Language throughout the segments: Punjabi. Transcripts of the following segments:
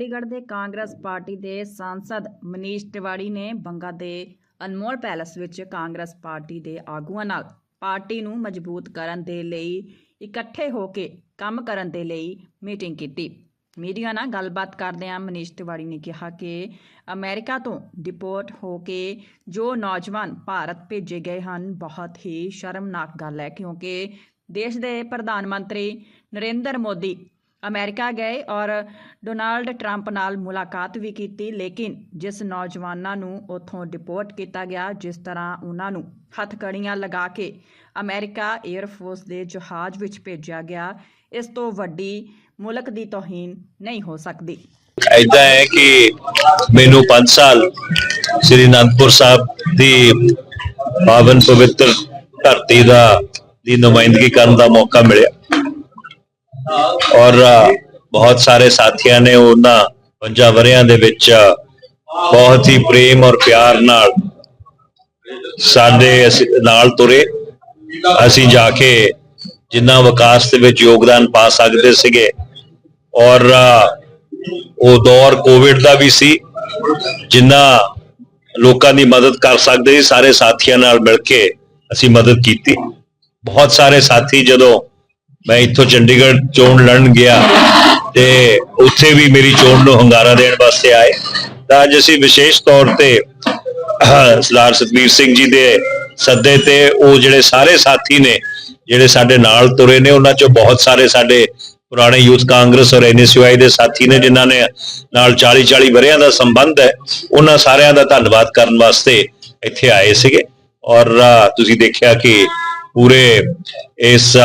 ਚੰਡੀਗੜ੍ਹ ਦੇ ਕਾਂਗਰਸ ਪਾਰਟੀ ਦੇ ਸਾਂਸਦ ਮਨੀਸ਼ ਤਿਵਾੜੀ ਨੇ ਬੰਗਾ ਦੇ ਅਨਮੋਲ ਪੈਲੇਸ ਵਿੱਚ ਕਾਂਗਰਸ ਪਾਰਟੀ ਦੇ ਆਗੂਆਂ ਨਾਲ ਪਾਰਟੀ ਨੂੰ ਮਜ਼ਬੂਤ ਕਰਨ ਦੇ ਲਈ ਇਕੱਠੇ ਹੋ ਕੇ ਕੰਮ ਕਰਨ ਦੇ ਲਈ ਮੀਟਿੰਗ ਕੀਤੀ। ਮੀਡੀਆ ਨਾਲ ਗੱਲਬਾਤ ਕਰਦਿਆਂ ਮਨੀਸ਼ ਤਿਵਾੜੀ ਨੇ ਕਿਹਾ ਕਿ ਅਮਰੀਕਾ ਤੋਂ ਡਿਪੋਰਟ ਹੋ ਕੇ ਜੋ ਨੌਜਵਾਨ ਭਾਰਤ ਭੇਜੇ ਗਏ ਹਨ, ਬਹੁਤ ਹੀ ਸ਼ਰਮਨਾਕ ਗੱਲ ਹੈ ਕਿਉਂਕਿ ਦੇਸ਼ ਦੇ ਪ੍ਰਧਾਨ ਮੰਤਰੀ ਨਰਿੰਦਰ ਮੋਦੀ ਅਮਰੀਕਾ ਗਏ ਔਰ ਡੋਨਾਲਡ ਟਰੰਪ ਨਾਲ ਮੁਲਾਕਾਤ ਵੀ ਕੀਤੀ, ਲੇਕਿਨ ਜਿਸ ਨੌਜਵਾਨਾਂ ਨੂੰ ਉੱਥੋਂ ਡਿਪੋਰਟ ਕੀਤਾ ਗਿਆ, ਜਿਸ ਤਰ੍ਹਾਂ ਉਹਨਾਂ ਨੂੰ ਹੱਥਕੜੀਆਂ ਲਗਾ ਕੇ ਅਮਰੀਕਾ 에ਅਰ ਫੋਰਸ ਦੇ ਜਹਾਜ਼ ਵਿੱਚ ਭੇਜਿਆ ਗਿਆ, ਇਸ ਤੋਂ ਵੱਡੀ ਮੁਲਕ ਦੀ ਤੋਹੀਨ ਨਹੀਂ ਹੋ ਸਕਦੀ। ਐਦਾਂ ਹੈ ਕਿ ਮੈਨੂੰ 5 ਸਾਲ ਸ੍ਰੀ ਅਨੰਦਪੁਰ ਸਾਹਿਬ ਦੀ ਪਾਵਨ ਪਵਿੱਤਰ ਧਰਤੀ ਦਾ, ਦੀ ਨੁਮਾਇੰਦਗੀ ਕਰਨ ਦਾ ਮੌਕਾ ਮਿਲਿਆ। ਔਰ ਬਹੁਤ ਸਾਰੇ ਸਾਥੀਆਂ ਨੇ ਉਹਨਾਂ ਪੰਜਾਂ ਵਰਿਆਂ ਦੇ ਵਿੱਚ ਬਹੁਤ ਹੀ ਪ੍ਰੇਮ ਔਰ ਪਿਆਰ ਨਾਲ ਸਾਡੇ ਅਸੀਂ, ਨਾਲ ਤੁਰੇ। ਅਸੀਂ ਜਾ ਕੇ ਜਿੰਨਾ ਵਿਕਾਸ ਦੇ ਵਿੱਚ ਯੋਗਦਾਨ ਪਾ ਸਕਦੇ ਸੀਗੇ। ਔਰ ਉਹ ਦੌਰ ਕੋਵਿਡ ਦਾ ਵੀ ਸੀ, ਜਿੰਨਾ ਲੋਕਾਂ ਦੀ ਮਦਦ ਕਰ ਸਕਦੇ ਸੀ, ਸਾਰੇ ਸਾਥੀਆਂ ਨਾਲ ਮਿਲ ਕੇ ਅਸੀਂ ਮਦਦ ਕੀਤੀ। ਬਹੁਤ ਸਾਰੇ ਸਾਥੀ ਜਦੋਂ ਮੈਂ ਇੱਥੋਂ ਚੰਡੀਗੜ੍ਹ ਚੋਣ ਲੜਨ ਗਿਆ ਤੇ ਉੱਥੇ ਵੀ ਮੇਰੀ ਚੋਣ ਨੂੰ ਹੰਗਾਰਾ ਦੇਣ ਵਾਸਤੇ ਆਏ। ਤਾਂ ਅੱਜ ਅਸੀਂ ਵਿਸ਼ੇਸ਼ ਤੌਰ ਤੇ ਸਰਦਾਰ ਸਤਵੀਰ ਸਿੰਘ ਜੀ ਦੇ ਸੱਦੇ ਤੇ ਉਹ ਜਿਹੜੇ ਸਾਰੇ ਸਾਥੀ ਨੇ, ਜਿਹੜੇ ਸਾਡੇ ਨਾਲ ਤੁਰੇ ਨੇ, ਉਹਨਾਂ ਚੋਂ ਬਹੁਤ ਸਾਰੇ ਸਾਡੇ ਪੁਰਾਣੇ ਯੂਥ ਕਾਂਗਰਸ ਔਰ ਐਨਐਸਯੂਆਈ ਦੇ ਸਾਥੀ ਨੇ, ਜਿਨ੍ਹਾਂ ਨੇ ਨਾਲ 40 40 ਵਰਿਆਂ ਦਾ ਸੰਬੰਧ ਹੈ, ਉਹਨਾਂ ਸਾਰਿਆਂ ਦਾ ਧੰਨਵਾਦ ਕਰਨ ਵਾਸਤੇ ਇੱਥੇ ਆਏ ਸੀਗੇ। ਔਰ ਤੁਸੀਂ ਦੇਖਿਆ ਕਿ ਪੂਰੇ ਇਸ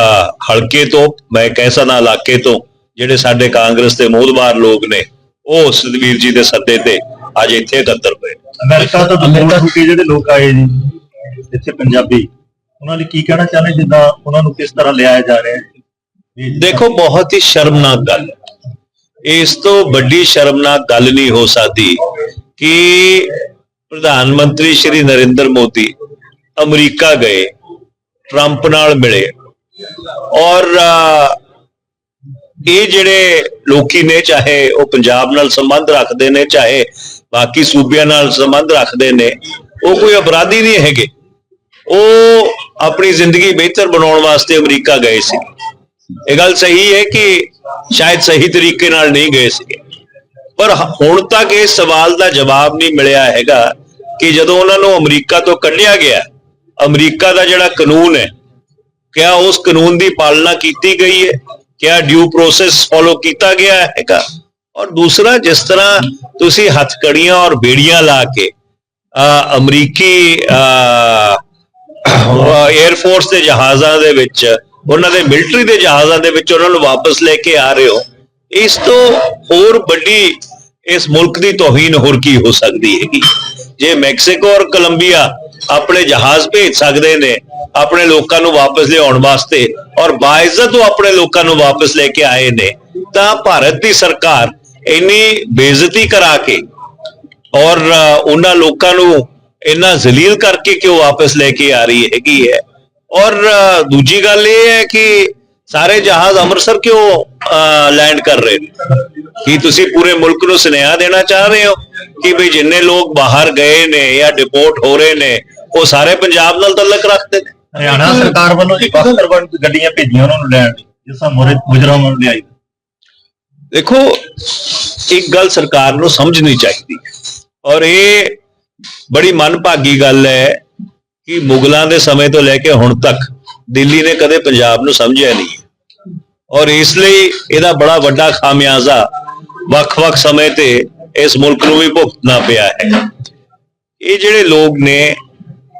ਹਲਕੇ ਤੋਂ ਮੈਂ ਕਹਿ ਸਕਦਾ ਇਲਾਕੇ ਤੋਂ ਜਿਹੜੇ ਸਾਡੇ ਕਾਂਗਰਸ ਦੇ ਮੋਹਦਵਾਰ ਲੋਕ ਨੇ ਉਹ ਸਤਵੀਰ ਜੀ ਦੇ ਸੱਦੇ ਤੇ ਅੱਜ ਇੱਥੇ ਇਕੱਤਰ ਹੋਏ ਅਮਰੀਕਾ ਤੋਂ ਅਮਰੀਕਾ ਤੋਂ ਜਿਹੜੇ ਲੋਕ ਆਏ ਜੀ ਇੱਥੇ ਪੰਜਾਬੀ ਉਹਨਾਂ ਲਈ ਕੀ ਕਹਿਣਾ ਚਾਹੁੰਦੇ ਜਿੱਦਾਂ ਉਹਨਾਂ ਨੂੰ ਕਿਸ ਤਰ੍ਹਾਂ ਲਿਆਇਆ ਜਾ ਰਿਹਾ ਹੈ ਜੀ, ਦੇਖੋ ਬਹੁਤ ਹੀ ਸ਼ਰਮਨਾਕ ਗੱਲ ਹੈ। ਇਸ ਤੋਂ ਵੱਡੀ ਸ਼ਰਮਨਾਕ ਗੱਲ ਨਹੀਂ ਹੋ ਸਕਦੀ ਕਿ ਪ੍ਰਧਾਨ ਮੰਤਰੀ ਸ਼੍ਰੀ ਨਰਿੰਦਰ ਮੋਦੀ ਅਮਰੀਕਾ ਗਏ ਟਰੰਪ ਨਾਲ ਮਿਲੇ। ਔਰ ਇਹ ਜਿਹੜੇ ਲੋਕੀ ਨੇ, ਚਾਹੇ ਉਹ ਪੰਜਾਬ ਨਾਲ ਸੰਬੰਧ ਰੱਖਦੇ ਨੇ, ਚਾਹੇ ਬਾਕੀ ਸੂਬਿਆਂ ਨਾਲ ਸੰਬੰਧ ਰੱਖਦੇ ਨੇ, ਉਹ ਕੋਈ ਅਪਰਾਧੀ ਨਹੀਂ ਹੈਗੇ। ਉਹ ਆਪਣੀ ਜ਼ਿੰਦਗੀ ਬਿਹਤਰ ਬਣਾਉਣ ਵਾਸਤੇ ਅਮਰੀਕਾ ਗਏ ਸੀ। ਇਹ ਗੱਲ ਸਹੀ ਹੈ ਕਿ ਸ਼ਾਇਦ ਸਹੀ ਤਰੀਕੇ ਨਾਲ ਨਹੀਂ ਗਏ ਸੀਗੇ ਪਰ ਹੁਣ ਤੱਕ ਇਸ ਸਵਾਲ ਦਾ ਜਵਾਬ ਨਹੀਂ ਮਿਲਿਆ ਹੈਗਾ ਕਿ ਜਦੋਂ ਉਹਨਾਂ ਨੂੰ ਅਮਰੀਕਾ ਤੋਂ ਕੱਢਿਆ ਗਿਆ ਅਮਰੀਕਾ ਦਾ ਜਿਹੜਾ ਕਾਨੂੰਨ ਹੈ, ਕਿਆ ਉਸ ਕਾਨੂੰਨ ਦੀ ਪਾਲਣਾ ਕੀਤੀ ਗਈ ਹੈ? ਕਿਆ ਡਿਊ ਪ੍ਰੋਸੈਸ ਫੋਲੋ ਕੀਤਾ ਗਿਆ ਹੈਗਾ? ਔਰ ਦੂਸਰਾ, ਜਿਸ ਤਰ੍ਹਾਂ ਤੁਸੀਂ ਹੱਥਕੜੀਆਂ ਔਰ ਬੇੜੀਆਂ ਲਾ ਕੇ ਅਮਰੀਕੀ 에ਅਰ ਫੋਰਸ ਦੇ ਜਹਾਜ਼ਾਂ ਦੇ ਵਿੱਚ, ਉਹਨਾਂ ਦੇ ਮਿਲਟਰੀ ਦੇ ਜਹਾਜ਼ਾਂ ਦੇ ਵਿੱਚ ਉਹਨਾਂ ਨੂੰ ਵਾਪਸ ਲੈ ਕੇ ਆ ਰਹੇ ਹੋ, ਇਸ ਤੋਂ ਹੋਰ ਵੱਡੀ ਇਸ ਮੁਲਕ ਦੀ ਤੋਹੀਨ ਹੋਰ ਕੀ ਹੋ ਸਕਦੀ ਹੈਗੀ? ਜੇ ਮੈਕਸੀਕੋ ਔਰ ਕੋਲੰਬੀਆ ਆਪਣੇ ਜਹਾਜ਼ ਭੇਜ ਸਕਦੇ ਨੇ, ਆਪਣੇ ਲੋਕਾਂ ਨੂੰ ਵਾਪਸ ਲਿਆਉਣ ਵਾਸਤੇ ਔਰ ਬਾਇਜ਼ਤ ਉਹ ਆਪਣੇ ਲੋਕਾਂ ਨੂੰ ਵਾਪਸ ਲੈ ਕੇ ਆਏ ਨੇ, ਤਾਂ ਭਾਰਤ ਦੀ ਸਰਕਾਰ ਇੰਨੀ ਬੇਇੱਜ਼ਤੀ ਕਰਾ ਕੇ ਔਰ ਉਹਨਾਂ ਲੋਕਾਂ ਨੂੰ ਇੰਨਾ ਜ਼ਲੀਲ ਕਰਕੇ ਕਿਉਂ ਵਾਪਸ ਲੈ ਕੇ ਆ ਰਹੀ ਹੈਗੀ ਹੈ? ਔਰ ਦੂਜੀ ਗੱਲ ਇਹ ਹੈ ਕਿ ਸਾਰੇ ਜਹਾਜ਼ ਅੰਮ੍ਰਿਤਸਰ ਕਿਉਂ ਲੈਂਡ ਕਰ ਰਹੇ ਨੇ? ਕੀ ਤੁਸੀਂ ਪੂਰੇ ਮੁਲਕ ਨੂੰ ਸੁਨੇਹਾ ਦੇਣਾ ਚਾਹ ਰਹੇ ਹੋ ਕਿ ਵੀ ਜਿੰਨੇ ਲੋਕ ਬਾਹਰ ਗਏ ਨੇ ਜਾਂ ਡਿਪੋਰਟ ਹੋ ਰਹੇ ਨੇ ਉਹ ਸਾਰੇ ਪੰਜਾਬ ਨਾਲ ਤਾਲੁਕ ਰੱਖਦੇ ਨੇ। ਹਰਿਆਣਾ ਸਰਕਾਰ ਵੱਲੋਂ ਜੀ ਬੱਸ ਸਰਵਣ ਗੱਡੀਆਂ ਭੇਜੀਆਂ ਉਹਨਾਂ ਨੂੰ ਲੈਣ ਲਈ ਜਿਸ ਮੁਜਰਮ ਨੂੰ ਲਿਆਈ। ਦੇਖੋ ਇੱਕ ਗੱਲ ਸਰਕਾਰ ਨੂੰ ਸਮਝਣੀ ਚਾਹੀਦੀ ਔਰ ਇਹ ਬੜੀ ਮਨਭਾਗੀ ਗੱਲ ਹੈ ਕਿ ਮੁਗਲਾਂ ਦੇ ਸਮੇਂ ਤੋਂ ਲੈ ਕੇ ਹੁਣ ਤੱਕ ਦਿੱਲੀ ਨੇ ਕਦੇ ਪੰਜਾਬ ਨੂੰ ਸਮਝਿਆ ਨਹੀਂ। ਔਰ ਇਸ ਲਈ ਇਹਦਾ ਬੜਾ ਵੱਡਾ ਖਾਮਿਆਜ਼ਾ ਵੱਖ-ਵੱਖ ਸਮੇਂ ਤੇ ਇਸ ਮੁਲਕ ਨੂੰ ਵੀ ਭੁਗਤਣਾ ਪਿਆ ਹੈ। ਇਹ ਜਿਹੜੇ ਲੋਕ ਨੇ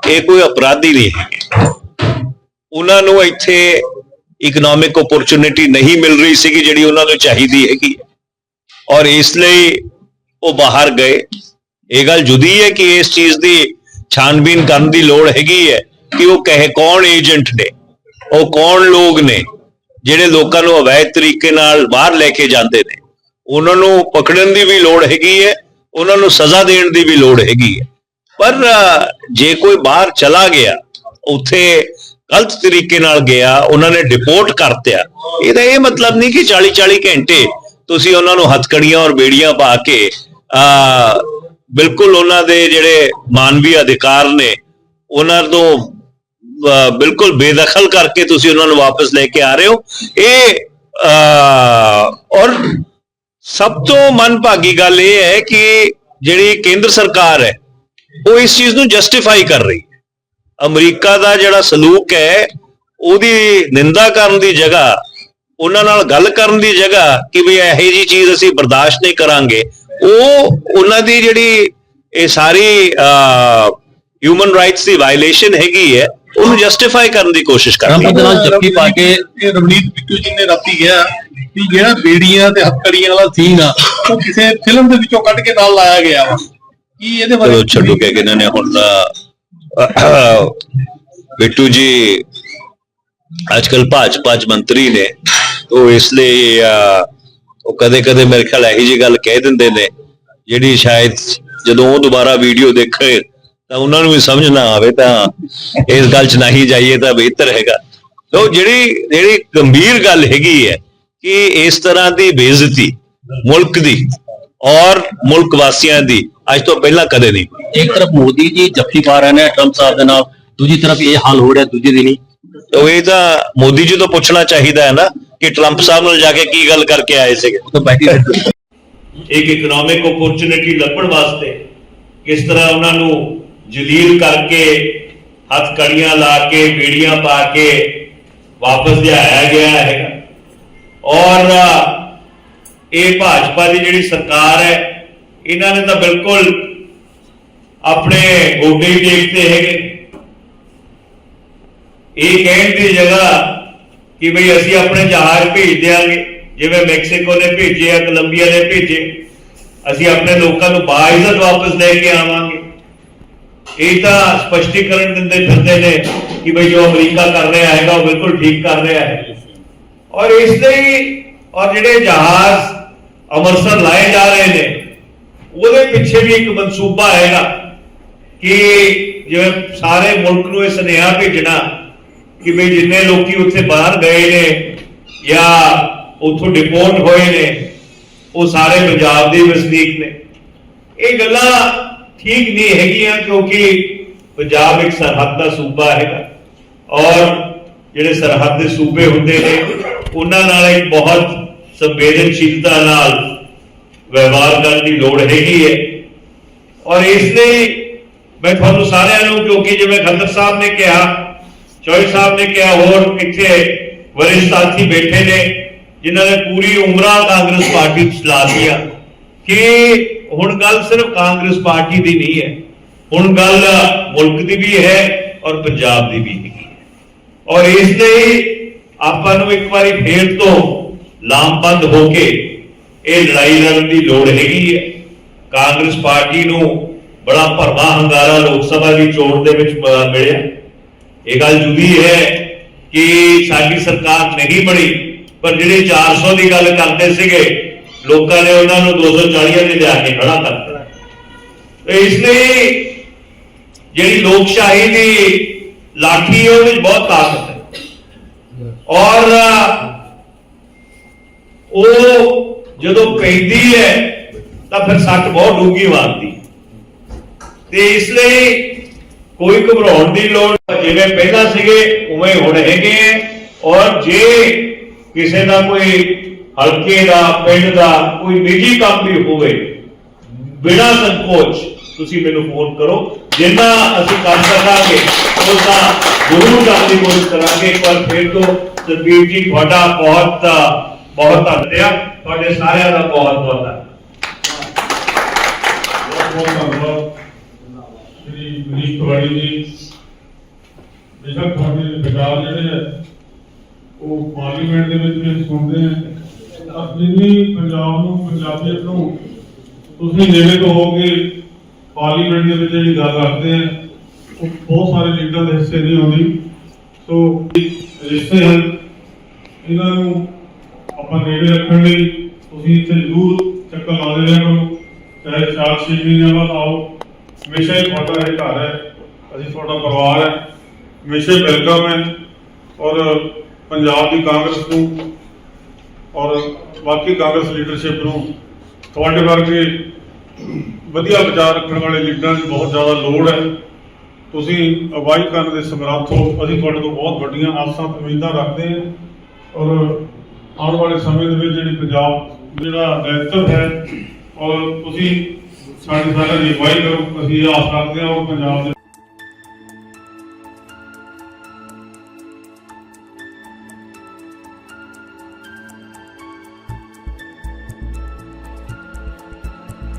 ਇਹ ਕੋਈ ਅਪਰਾਧੀ ਨਹੀਂ ਹੈਗੇ ਉਹਨਾਂ ਨੂੰ ਇੱਥੇ ਇਕਨੋਮਿਕ ਓਪਰਚੁਨਿਟੀ ਨਹੀਂ ਮਿਲ ਰਹੀ ਸੀਗੀ ਜਿਹੜੀ ਉਹਨਾਂ ਨੂੰ ਚਾਹੀਦੀ ਹੈਗੀ। ਔਰ ਇਸ ਲਈ ਉਹ ਬਾਹਰ ਗਏ। ਇਹ ਗੱਲ ਜੁਦੀ ਹੈ ਕਿ ਇਸ ਚੀਜ਼ ਦੀ ਛਾਨਬੀਨ ਕਰਨ ਦੀ ਲੋੜ ਹੈਗੀ ਹੈ ਕਿ ਉਹ ਕਹੇ ਕੌਣ ਏਜੰਟ ਨੇ, ਉਹ ਕੌਣ ਲੋਕ ਨੇ, ਜਿਹੜੇ ਲੋਕਾਂ ਨੂੰ ਅਵੈਧ ਤਰੀਕੇ ਨਾਲ ਬਾਹਰ ਲੈ ਕੇ ਜਾਂਦੇ ਨੇ। ਉਹਨਾਂ ਨੂੰ ਪਕੜਨ ਦੀ ਵੀ ਲੋੜ ਹੈਗੀ ਹੈ, ਉਹਨਾਂ ਨੂੰ ਸਜ਼ਾ ਦੇਣ ਦੀ ਵੀ ਲੋੜ ਹੈਗੀ ਹੈ। ਪਰ ਜੇ ਕੋਈ ਬਾਹਰ ਚਲਾ ਗਿਆ, ਉੱਥੇ ਗਲਤ ਤਰੀਕੇ ਨਾਲ ਗਿਆ, ਉਹਨਾਂ ਨੇ ਡਿਪੋਰਟ ਕਰਤਿਆ ਇਹਦਾ ਇਹ ਮਤਲਬ ਨਹੀਂ ਕਿ 40 40 ਘੰਟੇ ਤੁਸੀਂ ਉਹਨਾਂ ਨੂੰ ਹੱਥਕੜੀਆਂ ਔਰ ਬੇੜੀਆਂ ਪਾ ਕੇ ਆ ਬਿਲਕੁਲ ਉਹਨਾਂ ਦੇ ਜਿਹੜੇ ਮਾਨਵੀ ਅਧਿਕਾਰ ਨੇ, ਉਹਨਾਂ ਤੋਂ ਬਿਲਕੁਲ ਬੇਦਖਲ ਕਰਕੇ ਤੁਸੀਂ ਉਹਨਾਂ ਨੂੰ ਵਾਪਸ ਲੈ ਕੇ ਆ ਰਹੇ ਹੋ। ਇਹ ਔਰ ਸਭ ਤੋਂ ਮਨਭਾਗੀ ਗੱਲ ਇਹ ਹੈ ਕਿ ਜਿਹੜੀ ਕੇਂਦਰ ਸਰਕਾਰ ਹੈ ਉਹ ਇਸ ਚੀਜ਼ ਨੂੰ ਜਸਟੀਫਾਈ ਕਰ ਰਹੀ ਹੈ। ਅਮਰੀਕਾ ਦਾ ਜਿਹੜਾ ਸਲੂਕ ਹੈ ਉਹਦੀ ਨਿੰਦਾ ਕਰਨ ਦੀ ਜਗ੍ਹਾ ਉਹਨਾਂ ਨਾਲ ਗੱਲ ਕਰਨ ਦੀ ਜਗ੍ਹਾ ਕਿ ਵੀ ਇਹੋ ਜੀ ਚੀਜ਼ ਅਸੀਂ ਬਰਦਾਸ਼ਤ ਨਹੀਂ ਕਰਾਂਗੇ ਉਹ ਉਹਨਾਂ ਦੀ ਜਿਹੜੀ ਇਹ ਸਾਰੀ ਹਿਊਮਨ ਰਾਈਟਸ ਦੀ ਵਾਇਲੇਸ਼ਨ ਹੈਗੀ ਹੈ ਉਹਨੂੰ ਜਸਟੀਫਾਈ ਕਰਨ ਦੀ ਕੋਸ਼ਿਸ਼ ਕਰ ਰਹੀ ਟਰੰਪ ਦੇ ਹੈ ਨਾਲ ਜੱਫੀ ਪਾ ਕੇ ਇਹ ਰਵਨੀਤ ਬਿੱਟੂ ਜੀ ਨੇ ਰਾਤੀ ਕਿਹਾ ਕਿ ਜਿਹੜਾ ਬੇੜੀਆਂ ਤੇ ਹੱਥਕੜੀਆਂ ਵਾਲਾ ਸੀਨ ਆ ਉਹ ਕਿਸੇ ਫਿਲਮ ਦੇ ਵਿੱਚੋਂ ਕੱਢ ਕੇ ਨਾਲ ਲਾਇਆ ਗਿਆ ਵਾ। ਕੀ ਇਹਦੇ ਬਾਰੇ ਚਲੋ ਛੱਡੋ ਕਿ ਇਹਨਾਂ ਨੇ ਹੁਣ ਬਿੱਟੂ ਜੀ ਅੱਜਕੱਲ ਭਾਜਪਾ ਚ ਮੰਤਰੀ ਨੇ ਉਹ ਇਸ ਲਈ ਉਹ ਕਦੇ ਕਦੇ ਮੇਰੇ ਖਿਆਲ ਇਹੀ ਜੀ ਗੱਲ ਕਹਿ ਦਿੰਦੇ ਨੇ ਜਿਹੜੀ ਸ਼ਾਇਦ ਜਦੋਂ ਉਹ ਦੁਬਾਰਾ ਵੀਡੀਓ ਦੇਖੇ ਤਾਂ ਉਹਨਾਂ ਨੂੰ ਵੀ ਸਮਝ ਨਾ ਆਵੇ ਤਾਂ ਇਸ ਗੱਲ 'ਚ ਨਹੀਂ ਜਾਈਏ ਤਾਂ ਬਿਹਤਰ ਹੈਗਾ। ਤੋ ਜਿਹੜੀ ਜਿਹੜੀ ਗੰਭੀਰ ਗੱਲ ਹੈਗੀ ਹੈ ਕਿ ਇਸ ਤਰ੍ਹਾਂ ਦੀ ਬੇਇੱਜ਼ਤੀ ਮੁਲਕ ਦੀ ਔਰ ਮੁਲਕ ਵਾਸੀਆਂ ਦੀ ਅੱਜ ਤੋਂ ਪਹਿਲਾਂ ਕਦੇ ਨਹੀਂ। ਇੱਕ ਤਰਫ ਮੋਦੀ ਜੀ ਜੱਫੀ ਪਾ ਰਹੇ ਨੇ ਟਰੰਪ ਸਾਹਿਬ ਦੇ ਨਾਲ ਦੂਜੀ ਤਰਫ ਇਹ ਹਾਲ ਹੋ ਰਿਹਾ ਦੂਜੇ ਦਿਨ ਹੀ। ਤੋ ਇਹ ਤਾਂ ਮੋਦੀ ਜੀ ਤੋਂ ਪੁੱਛਣਾ ਚਾਹੀਦਾ ਹੈ ਨਾ ਕਿ ਟਰੰਪ ਸਾਹਿਬ ਨਾਲ ਜਾ ਕੇ ਕੀ ਗੱਲ ਕਰਕੇ ਆਏ ਸੀਗੇ। ਉਹ ਤਾਂ ਬੈਠੀ ਰਹਿੰਦੀ। ਇੱਕ ਇਕਨੋਮਿਕ ਓਪਰਚੁਨਿਟੀ ਲੱਭਣ ਵਾਸਤੇ ਕਿਸ ਤਰ੍ਹਾਂ ਉਹਨਾਂ ਨੂੰ ਜਲੀਲ ਕਰਕੇ ਹੱਥ ਕੜੀਆਂ ਲਾ ਕੇ ਬੀੜੀਆਂ ਪਾ ਕੇ ਵਾਪਸ ਲਿਆਇਆ ਗਿਆ ਹੈਗਾ। ਔਰ ਇਹ ਭਾਜਪਾ ਦੀ ਜਿਹੜੀ ਸਰਕਾਰ ਹੈ ਇਹਨਾਂ ਨੇ ਤਾਂ ਬਿਲਕੁਲ ਆਪਣੇ ਗੋਡੇ ਹੀ ਦੇਖਦੇ ਹੈਗੇ। ਇਹ ਕਹਿਣ ਦੀ ਜਗ੍ਹਾ ਕਿ ਭਈ ਅਸੀਂ ਆਪਣੇ ਜਹਾਜ਼ ਭੇਜ ਦਿਆਂਗੇ, ਜਿਵੇਂ ਮੈਕਸੀਕੋ ਨੇ ਭੇਜੇ ਆ, ਕੋਲੰਬੀਆ ਨੇ ਭੇਜੇ। ਅਸੀਂ ਆਪਣੇ ਲੋਕਾਂ ਨੂੰ ਬਾਇਜ਼ਤ ਵਾਪਸ ਲੈ ਕੇ ਆਵਾਂਗੇ। ਇਹ ਤਾਂ ਸਪਸ਼ਟੀਕਰਨ ਦਿੰਦੇ ਫਿਰਦੇ ਨੇ ਕਿ ਭਈ ਜੋ ਅਮਰੀਕਾ ਕਰ ਰਿਹਾ ਹੈਗਾ, ਉਹ ਬਿਲਕੁਲ ਠੀਕ ਕਰ ਰਿਹਾ ਹੈ। ਔਰ ਇਸ ਲਈ ਔਰ ਜਿਹੜੇ ਜਹਾਜ਼ ਅੰਮ੍ਰਿਤਸਰ ਲਾਏ ਜਾ ਰਹੇ ਨੇ ਉਹਦੇ ਪਿੱਛੇ ਵੀ ਇੱਕ ਮਨਸੂਬਾ ਹੈਗਾ ਕਿ ਜਿਵੇਂ ਸਾਰੇ ਮੁਲਕ ਨੂੰ ਇਹ ਸੁਨੇਹਾ ਭੇਜਣਾ ਕਿ ਵੀ ਜਿੰਨੇ ਲੋਕੀ ਉੱਥੇ ਬਾਹਰ ਗਏ ਨੇ ਜਾਂ ਉੱਥੋਂ ਡਿਪੋਰਟ ਹੋਏ ਨੇ, ਉਹ ਸਾਰੇ ਪੰਜਾਬ ਦੇ ਵਸਨੀਕ ਨੇ। ਇਹ ਗੱਲਾਂ ਠੀਕ ਨਹੀਂ ਹੈਗੀਆਂ ਕਿਉਂਕਿ ਪੰਜਾਬ ਇੱਕ ਸਰਹੱਦ ਦਾ ਸੂਬਾ ਹੈਗਾ ਔਰ ਜਿਹੜੇ ਸਰਹੱਦ ਦੇ ਸੂਬੇ ਹੁੰਦੇ ਨੇ, ਉਹਨਾਂ ਨਾਲ ਇੱਕ ਬਹੁਤ ਸੰਵੇਦਨਸ਼ੀਲਤਾ ਨਾਲ ਵਿਵਹਾਰ ਕਰਨ ਦੀ ਲੋੜ ਹੈਗੀ ਹੈ। ਔਰ ਇਸ ਲਈ ਮੈਂ ਤੁਹਾਨੂੰ ਸਾਰਿਆਂ ਨੂੰ, ਕਿਉਂਕਿ ਜਿਵੇਂ ਖੰਦਰ ਸਾਹਿਬ ਨੇ ਕਿਹਾ ਚੋਈ ਸਾਹਿਬ ਨੇ ਕਿਹਾ, ਹੋਰ ਇੱਥੇ ਵਰਿਸ਼ਠ ਸਾਥੀ ਬੈਠੇ ਨੇ, ਜਿਨ੍ਹਾਂ ਨੇ ਪੂਰੀ ਉਮਰਾਂ ਕਾਂਗਰਸ ਪਾਰਟੀ ਚਲਾ ਦਿਆ ਕਿ ਹੁਣ ਗੱਲ ਸਿਰਫ ਕਾਂਗਰਸ ਪਾਰਟੀ ਦੀ ਨਹੀਂ ਹੈ, ਹੁਣ ਗੱਲ ਮੁਲਕ ਦੀ ਵੀ ਹੈ ਔਰ ਪੰਜਾਬ ਦੀ ਵੀ ਹੈਗੀ ਹੈ। ਔਰ ਇਸ ਲਈ ਆਪਾਂ ਨੂੰ ਇੱਕ ਵਾਰੀ ਫੇਰ ਤੋਂ ਲਾਮਬੰਦ ਹੋ ਕੇ ਇਹ ਲੜਾਈ ਲੜਨ ਦੀ ਲੋੜ ਹੈਗੀ ਹੈ। ਕਾਂਗਰਸ ਪਾਰਟੀ ਨੂੰ ਬੜਾ ਭਰਵਾ ਹੰਗਾਰਾ ਲੋਕ ਸਭਾ ਦੀ ਚੋਣ ਦੇ ਵਿੱਚ ਮਿਲਿਆ। ਇਹ ਗੱਲ ਜੁਦੀ ਹੈ ਕਿ ਸਾਡੀ ਸਰਕਾਰ ਨਹੀਂ ਬਣੀ, ਪਰ ਜਿਹੜੇ 400 ਦੀ ਗੱਲ ਕਰਦੇ ਸੀਗੇ, ਲੋਕਾਂ ਨੇ ਉਹਨਾਂ ਨੂੰ 240 ਤੇ ਲਿਆ ਕੇ ਖੜਾ ਕਰਤਾ ਤੇ ਇਸ ਲਈ ਜਿਹੜੀ ਲੋਕਸ਼ਾਹੀ ਦੀ ਲਾਠੀ ਹੈ, ਉਹਦੇ ਵਿੱਚ ਬਹੁਤ ਤਾਕਤ ਹੈ। ਔਰ ਉਹ ਜਦੋਂ ਪੈਂਦੀ ਹੈ, ਤਾਂ ਫਿਰ ਸੱਟ ਬਹੁਤ ਡੂੰਘੀ ਮਾਰਦੀ। ਤੇ ਇਸ ਲਈ ਕੋਈ ਘਬਰਾਉਣ ਦੀ ਲੋੜ ਜਿਵੇਂ ਪਹਿਲਾਂ ਸੀਗੇ, ਉਵੇਂ ਹੁਣ ਹੈਗੇ ਹੈ। ਔਰ ਜੇ ਕਿਸੇ ਦਾ ਕੋਈ ਹਲਕੇ ਦਾ, ਪਿੰਡ ਦਾ ਕੋਈ ਨਿੱਜੀ ਕੰਮ ਵੀ ਹੋਵੇ, ਬਿਨਾਂ ਸੰਕੋਚ ਤੁਸੀਂ ਮੈਨੂੰ ਫੋਨ ਕਰੋ। ਜਿੰਨਾ ਅਸੀਂ ਕੰਮ ਕਰਾਂਗੇ ਉਹ ਤਾਂ ਜ਼ਰੂਰ ਕਰਨ ਦੀ ਕੋਸ਼ਿਸ਼ ਕਰਾਂਗੇ। ਪਰ ਫਿਰ ਤੋਂ ਸਰਬੀਰ ਜੀ, ਤੁਹਾਡਾ ਬਹੁਤ ਬਹੁਤ ਧੰਨਵਾਦ। ਤੁਹਾਡੇ ਸਾਰਿਆਂ ਦਾ ਬਹੁਤ ਬਹੁਤ ਧੰਨਵਾਦ। ਬਹੁਤ ਧੰਨਵਾਦ। ਸ਼੍ਰੀ ਮਨੀਸ਼ ਤਿਵਾੜੀ ਜੀ। ਬੇਸ਼ੱਕ ਤੁਹਾਡੇ ਵਿਚਾਰ ਜਿਹੜੇ ਹੈ ਉਹ ਪਾਰਲੀਮੈਂਟ ਦੇ ਵਿੱਚ ਵੀ ਸੁਣਦੇ ਆ ਜਿੰਨੀ ਪੰਜਾਬ ਨੂੰ, ਪੰਜਾਬੀਅਤ ਨੂੰ ਤੁਸੀਂ ਨੇੜੇ ਤੋਂ ਹੋ ਕੇ ਪਾਰਲੀਮੈਂਟ ਦੇ ਵਿੱਚ ਜਿਹੜੀ ਗੱਲ ਕਰਦੇ ਆ ਉਹ ਬਹੁਤ ਸਾਰੇ ਲੀਡਰਾਂ ਦੇ ਹਿੱਸੇ ਨਹੀਂ ਹੁੰਦੀ। ਸੋ ਰਿਸ਼ਤੇ ਹਨ। ਇਹਨਾਂ ਨੂੰ ਆਪਾਂ ਨੇੜੇ ਰੱਖਣ ਲਈ ਤੁਸੀਂ ਇੱਥੇ ਜ਼ਰੂਰ ਚੱਕਰ ਲਾਉਂਦੇ ਰਿਹਾ ਕਰੋ। ਚਾਹੇ ਚਾਰ ਛੇ ਮਹੀਨਿਆਂ ਬਾਅਦ ਆਓ। ਹਮੇਸ਼ਾ ਹੀ ਤੁਹਾਡਾ ਇਹ ਘਰ ਹੈ। ਅਸੀਂ ਤੁਹਾਡਾ ਪਰਿਵਾਰ ਹੈ। ਹਮੇਸ਼ਾ ਵੈਲਕਮ ਹੈ। ਔਰ ਪੰਜਾਬ ਦੀ ਕਾਂਗਰਸ ਨੂੰ ਔਰ ਬਾਕੀ ਕਾਂਗਰਸ ਲੀਡਰਸ਼ਿਪ ਨੂੰ ਤੁਹਾਡੇ ਵਰਗੇ ਵਧੀਆ ਵਿਚਾਰ ਰੱਖਣ ਵਾਲੇ ਲੀਡਰਾਂ ਦੀ ਬਹੁਤ ਜ਼ਿਆਦਾ ਲੋੜ ਹੈ। ਤੁਸੀਂ ਅਗਵਾਈ ਕਰਨ ਦੇ ਸਮਰੱਥ ਹੋ। ਅਸੀਂ ਤੁਹਾਡੇ ਤੋਂ ਬਹੁਤ ਵੱਡੀਆਂ ਆਸਾਂ ਉਮੀਦਾਂ ਰੱਖਦੇ ਹਾਂ। ਔਰ ਆਉਣ ਵਾਲੇ ਸਮੇਂ ਦੇ ਵਿੱਚ ਜਿਹੜੀ ਪੰਜਾਬ ਜਿਹੜਾ ਦਾਇਿਤਵ ਹੈ, ਔਰ ਤੁਸੀਂ ਸਾਡੀ ਸਾਰਿਆਂ ਦੀ ਅਗਵਾਈ ਕਰੋ, ਅਸੀਂ ਆਸ ਕਰਦੇ ਹਾਂ ਔਰ ਪੰਜਾਬ ਦੇ